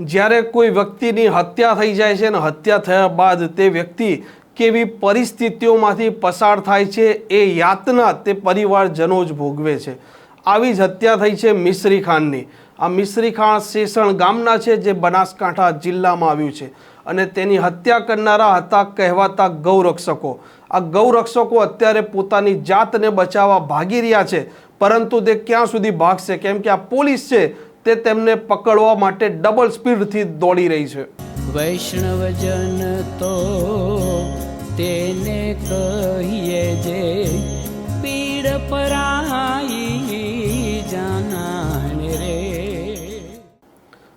જ્યારે કોઈ વ્યક્તિની હત્યા થઈ જાય છે અને હત્યા થયા બાદ તે વ્યક્તિ કેવી પરિસ્થિતિઓમાંથી પસાર થાય છે એ યાતના તે પરિવારજનો જ ભોગવે છે. આવી જ હત્યા થઈ છે મિશ્રી ખાનની. આ મિશ્રી ખાન શેષણ ગામના છે જે બનાસકાંઠા જિલ્લામાં આવ્યું છે અને તેની હત્યા કરનારા હતા કહેવાતા ગૌરક્ષકો. આ ગૌરક્ષકો અત્યારે પોતાની જાતને બચાવવા ભાગી રહ્યા છે, પરંતુ તે ક્યાં સુધી ભાગશે? કેમ કે આ પોલીસ છે તે તેમને પકડવા માટે ડબલ સ્પીડથી દોડી રહી છે. વૈષ્ણવજન તો તેને કહીએ જે પીડ પરાઈ જાનાને રે.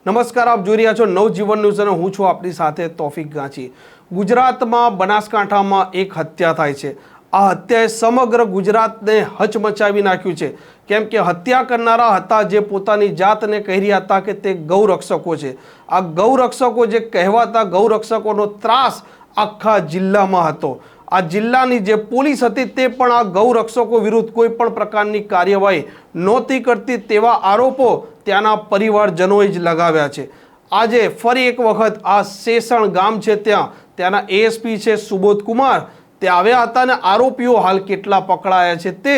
નમસ્કાર આપ જોઈ રહ્યા છો નવજીવન ન્યૂઝ અને હું છું આપની સાથે તોફિક ગાંચી. ગુજરાતમાં બનાસકાંઠામાં એક હત્યા થાય છે. આ હત્યાએ સમગ્ર ગુજરાતને હચમચાવી નાખ્યું છે. કેમ કે હત્યા કરનારા હતા જે પોતાની જાતને કહી રહ્યા હતા કે તે ગૌરક્ષકો છે. આ ગૌરક્ષકો જે કહેવાતા ગૌરક્ષકોનો ત્રાસ આખા જિલ્લામાં હતો. આ જિલ્લાની જે પોલીસ હતી તે પણ આ ગૌરક્ષકો વિરુદ્ધ કોઈ પણ પ્રકારની કાર્યવાહી નહોતી કરતી તેવા આરોપો ત્યાંના પરિવારજનોએ જ લગાવ્યા છે. આજે ફરી એક વખત આ શેષણ ગામ છે ત્યાં. ત્યાંના એએસપી છે સુબોધ કુમાર તે આવ્યા હતા અને આરોપીઓ હાલ કેટલા પકડાયા છે તે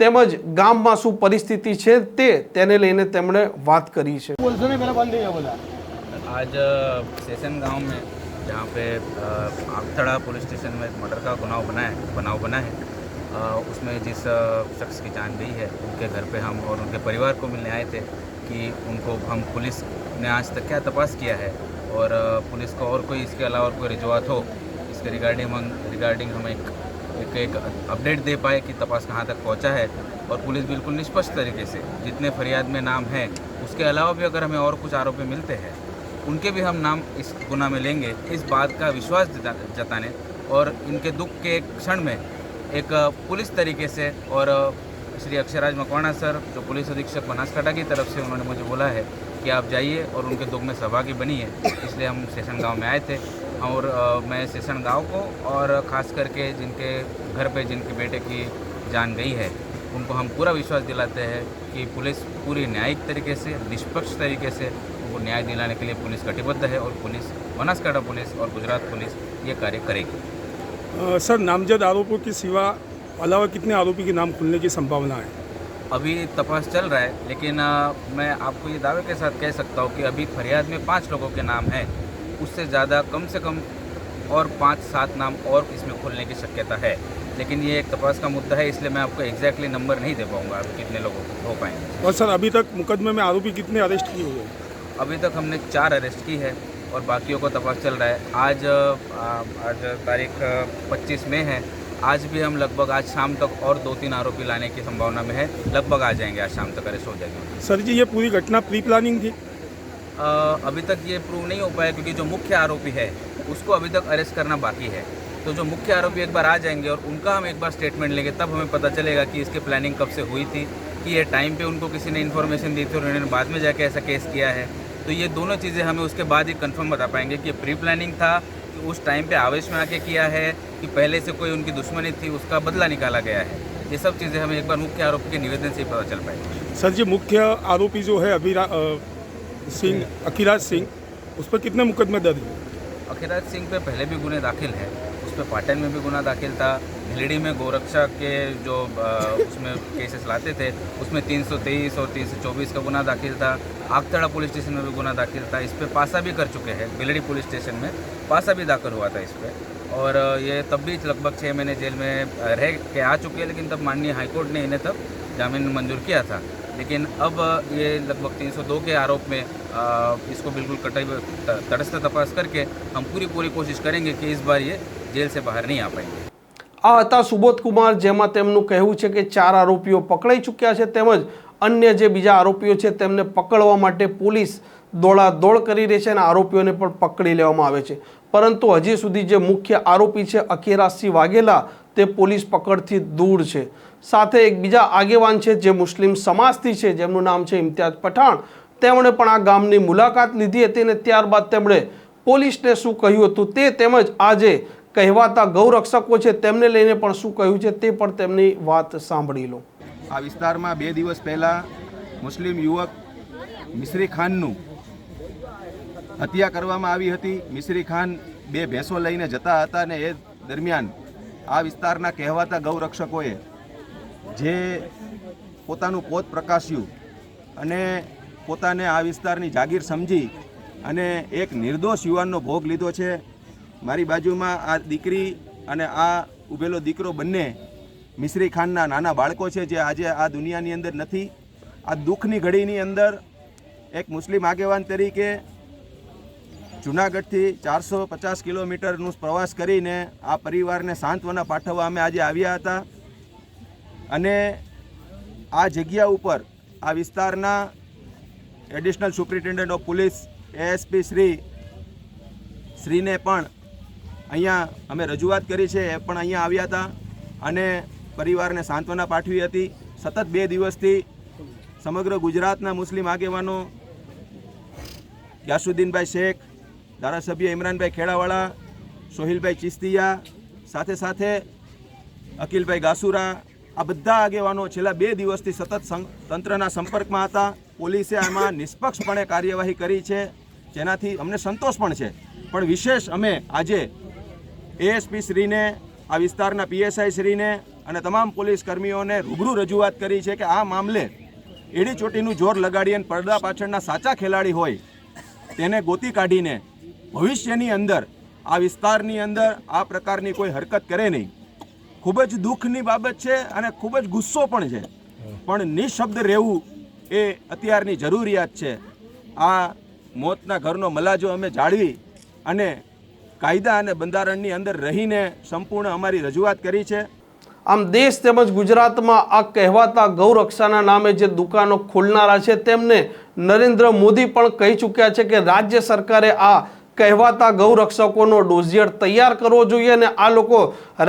તેમજ ગામમાં શું પરિસ્થિતિ છે તે તેને લઈને તેમણે વાત કરી છે आज अ, सेशन गांव में जहाँ पे अ, आगथड़ा पुलिस स्टेशन में एक मर्डर का गुनाह बना है बनाव बना है अ, उसमें जिस अ, शख्स की जान गई है उनके घर पे हम और उनके परिवार को मिलने आए थे कि उनको हम पुलिस ने आज तक क्या तपास किया है और अ, पुलिस को और कोई इसके अलावा और कोई रिजवात हो इसके रिगार्डिंग हम रिगार्डिंग हम एक एक एक अपडेट दे पाए कि तपास कहाँ तक पहुँचा है और पुलिस बिल्कुल निष्पक्ष तरीके से जितने फरियाद में नाम हैं, उसके अलावा भी अगर हमें और कुछ आरोपी मिलते हैं, उनके भी हम नाम इस गुना में लेंगे, इस बात का विश्वास जता- जताने और इनके दुख के एक क्षण में एक पुलिस तरीके से और श्री अक्षराज मकवाणा सर, जो पुलिस अधीक्षक बनासकांठा की तरफ़ से उन्होंने मुझे बोला है कि आप जाइए और उनके दुख में सहभागी बनिए इसलिए हम सेशन गाँव में आए थे। और मैं सेशन गाँव को और ख़ास करके जिनके घर पे जिनके बेटे की जान गई है उनको हम पूरा विश्वास दिलाते हैं कि पुलिस पूरी न्यायिक तरीके से निष्पक्ष तरीके से उनको न्याय दिलाने के लिए पुलिस कटिबद्ध है और पुलिस बनासकांठा पुलिस और गुजरात पुलिस ये कार्य करेगी। सर नामजद आरोपों के सिवा अलावा कितने आरोपी के नाम खुलने की संभावना है? अभी तपास चल रहा है लेकिन अ, मैं आपको ये दावे के साथ कह सकता हूँ कि अभी फरियाद में पाँच लोगों के नाम हैं। उससे ज़्यादा कम से कम और पाँच सात नाम और इसमें खुलने की शक्यता है। लेकिन ये एक तपास का मुद्दा है इसलिए मैं आपको एग्जैक्टली नंबर नहीं दे पाऊँगा अभी कितने लोगों को हो पाएँगे। और सर अभी तक मुकदमे में आरोपी कितने अरेस्ट किए हुए अभी तक हमने चार अरेस्ट की है और बाकियों का तपास चल रहा है। आज आज तारीख पच्चीस में है। आज भी हम लगभग आज शाम तक और दो तीन आरोपी लाने की संभावना में है। लगभग आ जाएँगे आज शाम तक अरेस्ट हो जाएँगे। सर जी ये पूरी घटना प्री प्लानिंग थी? अभी तक ये प्रूव नहीं हो पाया क्योंकि जो मुख्य आरोपी है उसको अभी तक अरेस्ट करना बाकी है। तो जो मुख्य आरोपी एक बार आ जाएँगे और उनका हम एक बार स्टेटमेंट लेंगे तब हमें पता चलेगा कि इसकी प्लानिंग कब से हुई थी कि ये टाइम पे उनको किसी ने इन्फॉर्मेशन दी थी और उन्होंने बाद में जाके ऐसा केस किया है। तो ये दोनों चीज़ें हमें उसके बाद ही कंफर्म बता पाएँगे कि प्री प्लानिंग था कि उस टाइम पे आवेश में आके किया है कि पहले से कोई उनकी दुश्मनी थी उसका बदला निकाला गया है। ये सब चीज़ें हमें एक बार मुख्य आरोपी के निवेदन से ही पता चल पाएगी। सर जी मुख्य आरोपी जो है अभिरा अ, सिंह अखिराज सिंह, उस पर कितने मुकदमे दर्ज हैं? अखिराज सिंह पे पहले भी गुने दाखिल है। उस पर पाटन में भी गुना दाखिल था। भिलड़ी में गोरक्षा के जो उसमें केसेस लाते थे, उसमें 323 और 324 का गुना दाखिल था। आगतड़ा पुलिस स्टेशन में भी गुना दाखिल था। इस पर पासा भी कर चुके हैं। भिलड़ी पुलिस स्टेशन में पासा भी दाखिल हुआ था इस पर और ये तब भी लगभग छः महीने जेल में रह के आ चुके हैं, लेकिन तब माननीय हाईकोर्ट ने इन्हें तब जामीन मंजूर किया था। लेकिन अब ये लगभग 302 के आरोप में अ, इसको बिल्कुल कटाई त- तटस्थ तपास करके हम पूरी पूरी कोशिश करेंगे कि इस बार ये जेल से बाहर नहीं आ पाएंगे આ હતા સુબોધ કુમાર જેમાં તેમનું કહેવું છે કે ચાર આરોપીઓ પકડાઈ ચૂક્યા છે તેમજ અન્ય જે બીજા આરોપીઓ છે તેમને પકડવા માટે પોલીસ દોડાદોડ કરી રહી છે અને આરોપીઓને પણ પકડી લેવામાં આવે છે પરંતુ હજી સુધી જે મુખ્ય આરોપી છે અખીરાજસિંહ વાઘેલા તે પોલીસ પકડથી દૂર છે. સાથે એક બીજા આગેવાન છે જે મુસ્લિમ સમાજથી છે, જેમનું નામ છે ઇમ્તિયાઝ પઠાણ. તેમણે પણ આ ગામની મુલાકાત લીધી હતી અને ત્યારબાદ તેમણે પોલીસને શું કહ્યું હતું તે તેમજ આજે કહેવાતા ગૌરક્ષકો છે તેમને લઈને પણ શું કહ્યું છે તે પણ તેમની વાત સાંભળી લો. આ વિસ્તારમાં બે દિવસ પહેલાં મુસ્લિમ યુવક મિશ્રી ખાનનું હત્યા કરવામાં આવી હતી. મિશ્રી ખાન બે ભેંસો લઈને જતા હતા અને એ દરમિયાન આ વિસ્તારના કહેવાતા ગૌરક્ષકોએ જે પોતાનું પોત પ્રકાશ્યું અને પોતાને આ વિસ્તારની જાગીર સમજી અને એક નિર્દોષ યુવાનનો ભોગ લીધો છે, મારી બાજુમાં આ દીકરી અને આ ઉભેલો દીકરો બંને મિશ્રી ખાનના નાના બાળકો છે જે આજે આ દુનિયાની અંદર નથી. આ દુઃખની ઘડીની અંદર એક મુસ્લિમ આગેવાન તરીકે જુનાગઢથી ચારસો પચાસ કિલોમીટરનું પ્રવાસ કરીને આ પરિવારને સાંત્વના પાઠવવા અમે આજે આવ્યા હતા. અને આ જગ્યા ઉપર, આ વિસ્તારના additional superintendent of police ASP Shri, શ્રીને પણ અહીંયા અમે રજૂઆત કરી છે, એ પણ અહીંયા આવ્યા હતા અને પરિવારને સાંત્વના પાઠવી હતી. સતત બે દિવસથી સમગ્ર ગુજરાતના મુસ્લિમ આગેવાનો યાસુદ્દીનભાઈ શેખ ધારાસભ્ય ઇમરાનભાઈ ખેડાવાળા, સોહિલભાઈ ચિસ્તિયા, સાથે સાથે અકિલભાઈ ગાસુરા, આ બધા આગેવાનો છેલ્લા બે દિવસથી સતત તંત્રના સંપર્કમાં હતા. પોલીસે આમાં નિષ્પક્ષપણે કાર્યવાહી કરી છે, જેનાથી અમને સંતોષ પણ છે. પણ વિશેષ અમે આજે એએસપી શ્રીને, આ વિસ્તારના પીએસઆઈ શ્રીને અને તમામ પોલીસ કર્મીઓને રૂબરૂ રજૂઆત કરી છે કે આ મામલે એડી ચોટીનું જોર લગાડી અને પડદા પાછળના સાચા ખેલાડી હોય, તેને ગોતી કાઢીને ભવિષ્યની અંદર, આ વિસ્તારની અંદર આ પ્રકારની કોઈ હરકત કરે નહીં. ખૂબ જ દુઃખની બાબત છે અને ખૂબ જ ગુસ્સો પણ છે. પણ નિશબ્દ રહેવું એ અત્યારની જરૂરિયાત છે. આ મોતના ઘરનો મલાજો અમે જાળવી અને કાયદા અને બંધારણની અંદર રહીને સંપૂર્ણ અમારી રજૂઆત કરી છે. આમ દેશ તેમજ ગુજરાતમાં આ કહેવાતા ગૌરક્ષાના નામે જે દુકાનો ખોલનારા છે, તેમને નરેન્દ્ર મોદી પણ કહી ચૂક્યા છે કે રાજ્ય સરકારે આ કહેવાતા ગૌરક્ષકોનો ડોઝિયર તૈયાર કરવો જોઈએ અને આ લોકો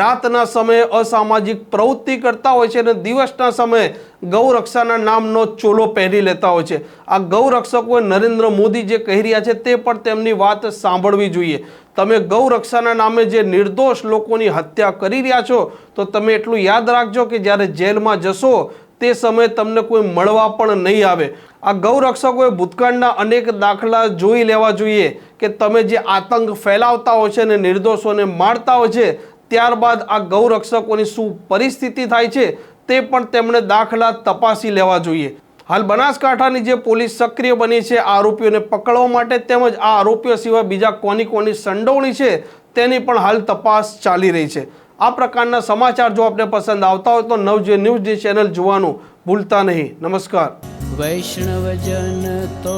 રાતના સમયે અસામાજિક પ્રવૃત્તિ કરતા હોય છે અને દિવસના સમયે ગૌરક્ષાના નામનો ચોલો પહેરી લેતા હોય છે. આ ગૌરક્ષકોએ નરેન્દ્ર મોદી જે કહી રહ્યા છે તે પણ તેમની વાત સાંભળવી જોઈએ. તમે ગૌરક્ષાના નામે જે નિર્દોષ લોકોની હત્યા કરી રહ્યા છો, તો તમે એટલું યાદ રાખજો કે જ્યારે જેલમાં જશો તે સમયે તમને કોઈ મળવા પણ નહીં આવે. આ ગૌરક્ષકોએ ભૂતકાળના અનેક દાખલા જોઈ લેવા જોઈએ કે તમે જે આતંક ફેલાવતા હોય છે અને નિર્દોષોને મારતા હોય છે, ત્યારબાદ આ ગૌરક્ષકોની શું પરિસ્થિતિ થાય છે તે પણ તેમણે દાખલા તપાસી લેવા જોઈએ. હાલ બનાસકાંઠાની જે પોલીસ સક્રિય બની છે, આ આરોપીઓને પકડવા માટે તેમજ આ આરોપીઓ સિવાય બીજા કોની કોની સંડોવણી છે તેની પણ હાલ તપાસ ચાલી રહી છે. આ પ્રકારના સમાચાર જો આપને પસંદ આવતા હોય તો નવજે ન્યૂઝ ચેનલ જોવાનું ભૂલતા નહીં. નમસ્કાર. વૈષ્ણવજન તો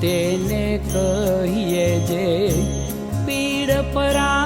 તેને કહીએ જે પીડ પરા